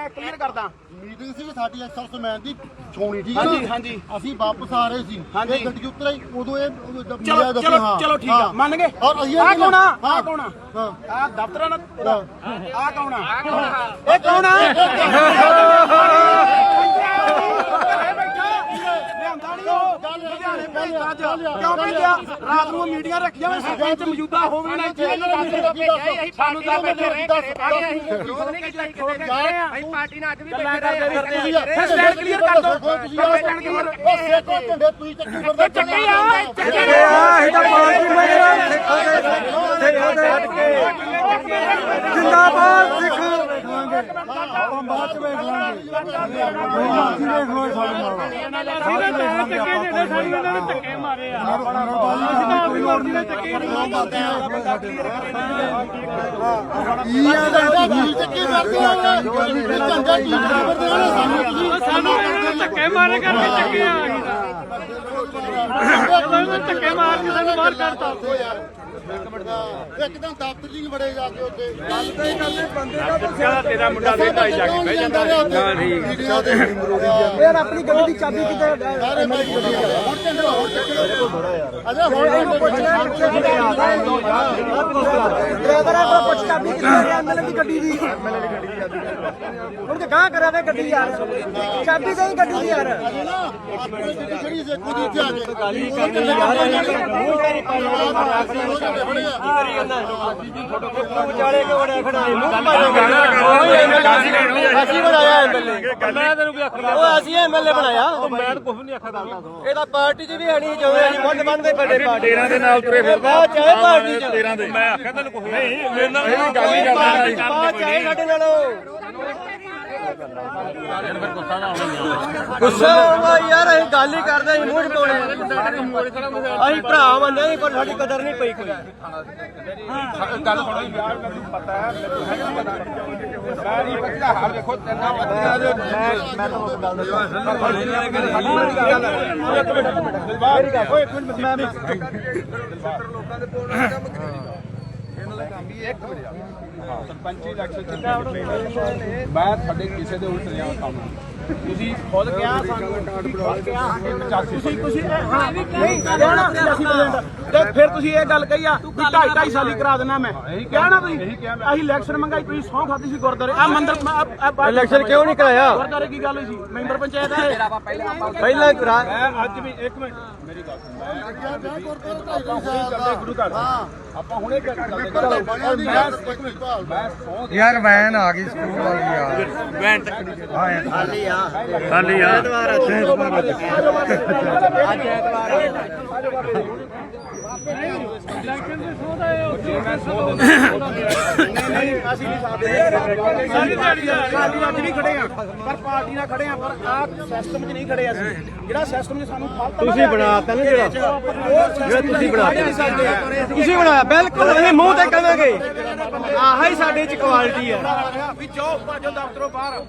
Meeting ਸੀ ਸਾਡੀ exercise ਦੀ ਛੋਣੀ ਠੀਕ ਹਾਂਜੀ, ਹਾਂਜੀ। ਅਸੀਂ ਵਾਪਸ ਆ ਰਹੇ ਸੀ। ਇਹ ਗੱਡੀ ਉਤਰੇ ਉਦੋਂ ਇਹ ਉਦੋਂ ਜਦ ਚਲੋ ਚਲੋ ਚਲੋ ਠੀਕ ਆ। ਮੰਨ ਗਏ? ਔਰ ਅਸੀਂ ਆ ਕੌਣ ਆ। ਕੌਣ ਆ? ਦਫ਼ਤਰਾਂ ਨਾਲ ਆ? ਕੌਣ ਇਹ ਕੌਣ ਆ ਲਿਆਂਦਾ ਨਹੀਂ ਉਹ ਅੱਜ ਕਿਉਂ ਭੇਜਿਆ ਰਾਤ ਨੂੰ ਮੀਟਿੰਗਾਂ ਰੱਖੀਆਂ ਹੋਈਆਂ ਸਰਪੰਚ ਮੌਜੂਦਾ ਹੋਵੇ ਨਾ ਇੱਥੇ। ਸਾਨੂੰ ਤਾਂ ਬੈਠੇ ਰਹੇ ਅਸੀਂ ਪਾਰਟੀ ਨਾਲ ਅੱਜ ਵੀ ਬੈਠੇ ਰਹੇ ਆ। ਫਿਰ ਸਟੈਂਡ ਕਲੀਅਰ ਕਰ ਦੋ ਉਹ ਸੇਕੋ ਝੰਡੇ ਤੁਸੀਂ ਚੱਕੀ ਫਿਰਦੇ ਚੱਕੇ ਆ। ਚੱਕੇ ਆ ਇਹ ਤਾਂ ਪਾਰਟੀ ਮੈਂ ਸਿੱਖੋ ਦੇ ਸਿੱਖੋ ਦੇ ਜਿੰਦਾਬਾਦ ਸਿੱਖ। ਆਪਾਂ ਬਾਅਦ ਚ ਵੇਖ ਲਾਂਗੇ। ਬਾਅਦ ਚ ਵੇਖ ਲਓ ਸਾਡੇ ਨਾਲ। ਕੀ ਆ ਝੰਡਾ ਤੁਸੀਂ ਚੱਕੀ ਫਿਰਦੇ ਹੋ। ਇਹ ਝੰਡਾ ਕੀ ਫਿਰਦੇ ਹੋ ਸਾਨੂੰ ਤੁਸੀਂ ਸਾਨੂੰ ਧੱਕੇ ਮਾਰੇ ਕਰਕੇ ਚੱਕੇ ਆ ਧੱਕੇ ਮਾਰ ਕੇ ਸਾਨੂੰ ਬਾਹਰ ਕੱਢਤਾ। ਇੱਕਦਮ ਦਫ਼ਤਰ ਜੀ ਬੜੇ ਜਾ ਕੇ ਉੱਤੇ ਤੇਰਾ ਮੁੰਡਾ ਦੇ ਭਾਈ ਜਾ ਕੇ ਬਹਿ ਜਾਂਦਾ। ਯਾਰ ਆਪਣੀ ਗੱਡੀ ਦੀ ਚਾਬੀ ਕਿੱਥੇ ਸਾਰੇ ਮੈਂ ਹੁਣ ਝੰਡੇ ਹੋਰ ਚੱਕੀ ਅਜਾ ਹੁਣ ਇਹਨੂੰ ਡਰਾਈਵਰ ਆ ਕੋਲ ਪੁੱਛ ਚਾਬੀ ਕਿੱਥੇ ਹੈ ਐਮਐਲਏ ਦੀ ਗੱਡੀ ਦੀ। ਹੁਣ ਤੇ ਗਾਂ ਕਰਾ ਦੇ ਗੱਡੀ ਯਾਰ। ਚਾਬੀ ਦੇ ਗੱਡੀ ਦੀ ਯਾਰ। ਆਪਣੇ ਜਿਹੜੀ ਜਿਹੜੀ ਸੇਕੂ ਦੀ ਇੱਥੇ ਆ ਕੇ। ਗਾਲੀ ਕਰਨੀ ਯਾਰ ਵਿਚਾਲੇ ਕਿ ਵੜਿਆ ਖੜਾ ਅਸੀਂ ਬਣਾਇਆ ਐਮਐਲਏ ਮੈਂ ਤੈਨੂੰ ਕੀ ਆਖਦਾ ਉਹ ਅਸੀਂ ਐਮਐਲਏ ਬਣਾਇਆ ਮੈਂ ਤਾਂ ਕੁਝ ਨਹੀਂ ਆਖਦਾ ਇਹ ਤਾਂ ਪਾਰਟੀ 'ਚ ਵੀ ਹੈ ਨਹੀਂ ਜਿਵੇਂ ਅਸੀਂ ਮੁੱਢ ਬੰਨਦੇ ਵੱਡੇ ਪਾਰਟੀ ਦੇ ਨਾਲ ਤੁਰੇ ਫਿਰਦਾ ਚਾਹੇ ਪਾਰਟੀ 'ਚ ਦੇ ਮੈਂ। ਆਖਿਆ ਤੈਨੂੰ ਕੁਝ ਨਹੀਂ। ਮੇਰੇ ਨਾਲ ਗੱਲ ਹੀ ਕਰਦਾ ਚਾਹੇ ਸਾਡੇ ਨਾਲੋਂ। ਗੁੱਸਾ ਆਉਂਦਾ ਯਾਰ, ਅਸੀਂ ਗੱਲ ਹੀ ਕਰਦੇ ਅਸੀਂ ਮੂੰਹ 'ਚ ਅਸੀਂ ਭਰਾ ਮੰਨੇ ਨਹੀਂ ਪਰ ਸਾਡੀ ਕਦਰ ਨਹੀਂ ਪਈ ਕੋਈ। ਗੱਲ ਥੋੜਾ ਜਿਹਾ ਮੈਨੂੰ ਪਤਾ ਹੈ। ਮੈਨੂੰ ਹੈਗਾ ਪਤਾ ਮੈਂ ਬੱਚਾ ਹਾਲ ਦੇਖੋ ਤੈਨਾਂ ਬੱਚਾ ਦੇ ਮੈਂ ਤਾਂ ਉਸ ਗੱਲ ਦਾ ਮੇਰੀ ਗੱਲ ਓਏ ਇੱਕ ਮਿੰਟ ਮੈਂ ਇੱਕ ਮਿੰਟ ਯਾਰ। ਸਰਪੰਚੀ ਇਲੈਕਸ਼ਨ ਚ ਮੈਂ ਤੁਹਾਡੇ ਕਿਸੇ ਦੇ ਉਲਟ ਰਿਹਾ ਕੰਮ ਤੁਸੀਂ ਖੁਦ ਕਿਹਾ ਸਾਨੂੰ ਖੁਦ ਕਿਹਾ ਤੁਸੀਂ ਤੁਸੀਂ ਹਾਂ ਨਹੀਂ ਕਹਿਣਾ ਅਸੀਂ ਪ੍ਰੈਜ਼ੀਡੈਂਟ ਤੇ ਫਿਰ ਤੁਸੀਂ ਇਹ ਗੱਲ ਕਹੀ ਆ ਵੀ ਢਾਈ ਢਾਈ ਸਾਲੀ ਕਰਾ ਦੇਣਾ ਮੈਂ। ਕਿਹਾ ਨਾ ਤੁਸੀਂ ਅਸੀਂ ਇਲੈਕਸ਼ਨ ਮੰਗਾਈ ਤੁਸੀਂ ਸੌਂ ਖਾਦੀ ਸੀ ਗੁਰਦਾਰੇ ਆ ਮੰਦਰ ਇਲੈਕਸ਼ਨ ਕਿਉਂ ਨਹੀਂ ਕਰਾਇਆ? ਗੁਰਦਾਰੇ ਕੀ ਗੱਲ ਹੋਈ ਸੀ? ਮੈਂਬਰ ਪੰਚਾਇਤ ਹੈ ਪਹਿਲਾਂ ਕਰਾ ਮੈਂ ਅੱਜ ਵੀ ਇੱਕ ਮਿੰਟ। ਮੇਰੀ ਗੱਲ ਸੁਣ। ਮੈਂ ਚੱਲਦੇ ਗੁਰੂ ਘਰ। ਆਪਾਂ ਹੁਣੇ ਚੱਲਦੇ ਚਲੋ ਮੈਂ ਮੈਂ ਸੌਂ ਯਾਰ ਵੈਨ ਆ ਗਈ ਸਕੂਲ ਵਾਲੀ ਯਾਰ। ਵੈਨ ਖਾਲੀ ਆ। ਖਾਲੀ ਆ। ਅਸੀਂ ਵੀ ਸਾਡੇ ਸਾਰੀ ਦਿਹਾੜੀ ਸਾਡੀ ਅੱਜ ਵੀ ਖੜੇ ਆ ਪਰ ਪਾਰਟੀ ਨਾਲ ਖੜੇ ਆ ਪਰ ਆ ਸਿਸਟਮ 'ਚ ਨਹੀਂ ਖੜੇ ਅਸੀਂ ਜਿਹੜਾ ਸਿਸਟਮ 'ਚ ਸਾਨੂੰ ਫਲਤ ਤੁਸੀਂ ਬਣਾਤਾ ਨਾ ਜਿਹੜਾ ਜਿਹੜਾ ਤੁਸੀਂ ਬਣਾਤਾ ਤੁਸੀਂ ਬਣਾਇਆ ਬਿਲਕੁਲ, ਅਸੀਂ ਮੂੰਹ ਤੇ ਕਹਾਂਗੇ ਆਹ ਹੀ ਸਾਡੇ ਚ ਕੁਆਲਿਟੀ ਹੈ। ਵੀ ਜਾਓ ਭਾਜੋ ਦਫ਼ਤਰੋਂ ਬਾਹਰ